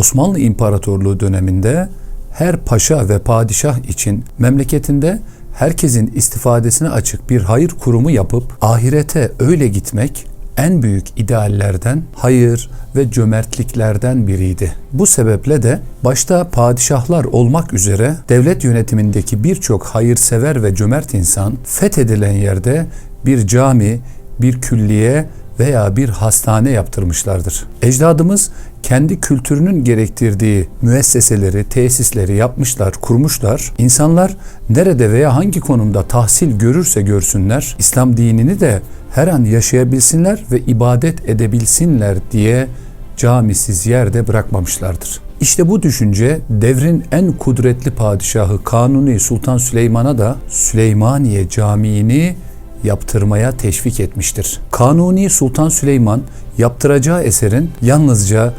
Osmanlı İmparatorluğu döneminde her paşa ve padişah için memleketinde herkesin istifadesine açık bir hayır kurumu yapıp ahirete öyle gitmek en büyük ideallerden, hayır ve cömertliklerden biriydi. Bu sebeple de başta padişahlar olmak üzere devlet yönetimindeki birçok hayırsever ve cömert insan fethedilen yerde bir cami, bir külliye veya bir hastane yaptırmışlardır. Ecdadımız kendi kültürünün gerektirdiği müesseseleri, tesisleri yapmışlar, kurmuşlar. İnsanlar nerede veya hangi konumda tahsil görürse görsünler, İslam dinini de her an yaşayabilsinler ve ibadet edebilsinler diye camisiz yerde bırakmamışlardır. İşte bu düşünce devrin en kudretli padişahı Kanuni Sultan Süleyman'a da Süleymaniye Camii'ni yaptırmaya teşvik etmiştir. Kanuni Sultan Süleyman yaptıracağı eserin yalnızca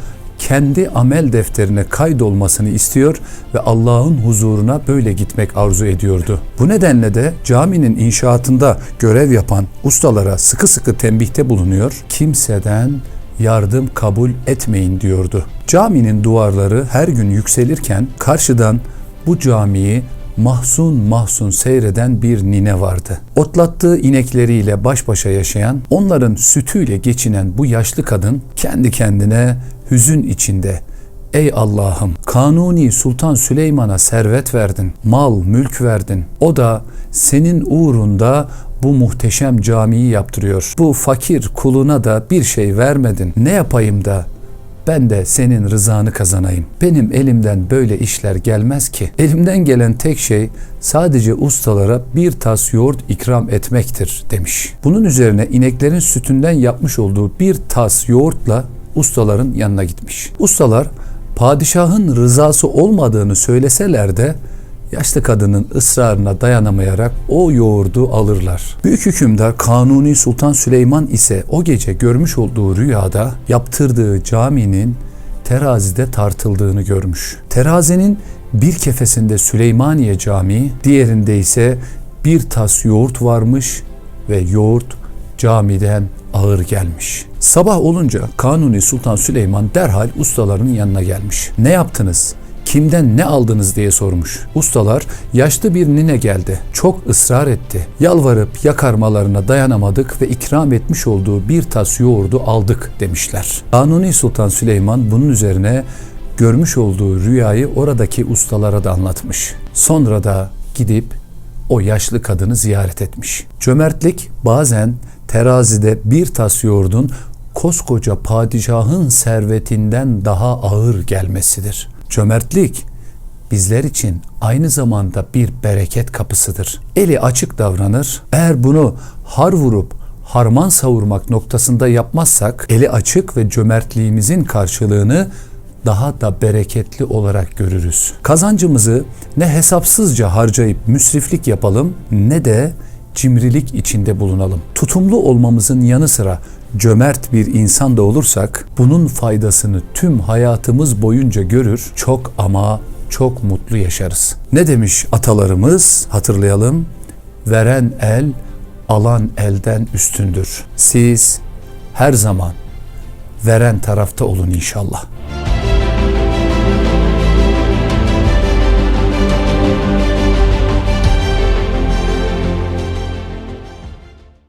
kendi amel defterine kaydolmasını istiyor ve Allah'ın huzuruna böyle gitmek arzu ediyordu. Bu nedenle de caminin inşaatında görev yapan ustalara sıkı sıkı tembihte bulunuyor. Kimseden yardım kabul etmeyin diyordu. Caminin duvarları her gün yükselirken karşıdan bu camiyi mahzun mahzun seyreden bir nine vardı. Otlattığı inekleriyle baş başa yaşayan, onların sütüyle geçinen bu yaşlı kadın kendi kendine hüzün içinde Ey Allah'ım Kanuni Sultan Süleyman'a servet verdin, mal, mülk verdin. O da senin uğrunda bu muhteşem camiyi yaptırıyor. Bu fakir kuluna da bir şey vermedin. Ne yapayım da ben de senin rızanı kazanayım. Benim elimden böyle işler gelmez ki. Elimden gelen tek şey sadece ustalara bir tas yoğurt ikram etmektir demiş. Bunun üzerine ineklerin sütünden yapmış olduğu bir tas yoğurtla ustaların yanına gitmiş. Ustalar padişahın rızası olmadığını söyleseler de yaşlı kadının ısrarına dayanamayarak o yoğurdu alırlar. Büyük hükümdar Kanuni Sultan Süleyman ise o gece görmüş olduğu rüyada yaptırdığı caminin terazide tartıldığını görmüş. Terazinin bir kefesinde Süleymaniye Camii, diğerinde ise bir tas yoğurt varmış ve yoğurt camiden ağır gelmiş. Sabah olunca Kanuni Sultan Süleyman derhal ustaların yanına gelmiş. Ne yaptınız? Kimden ne aldınız diye sormuş. Ustalar yaşlı bir nine geldi. Çok ısrar etti. Yalvarıp yakarmalarına dayanamadık ve ikram etmiş olduğu bir tas yoğurdu aldık demişler. Kanuni Sultan Süleyman bunun üzerine görmüş olduğu rüyayı oradaki ustalara da anlatmış. Sonra da gidip o yaşlı kadını ziyaret etmiş. Cömertlik bazen terazide bir tas yoğurdun koskoca padişahın servetinden daha ağır gelmesidir. Cömertlik bizler için aynı zamanda bir bereket kapısıdır. Eli açık davranır. Eğer bunu har vurup harman savurmak noktasında yapmazsak eli açık ve cömertliğimizin karşılığını daha da bereketli olarak görürüz. Kazancımızı ne hesapsızca harcayıp müsriflik yapalım ne de cimrilik içinde bulunalım. Tutumlu olmamızın yanı sıra cömert bir insan da olursak bunun faydasını tüm hayatımız boyunca görür, çok ama çok mutlu yaşarız. Ne demiş atalarımız? Hatırlayalım. Veren el alan elden üstündür. Siz her zaman veren tarafta olun inşallah.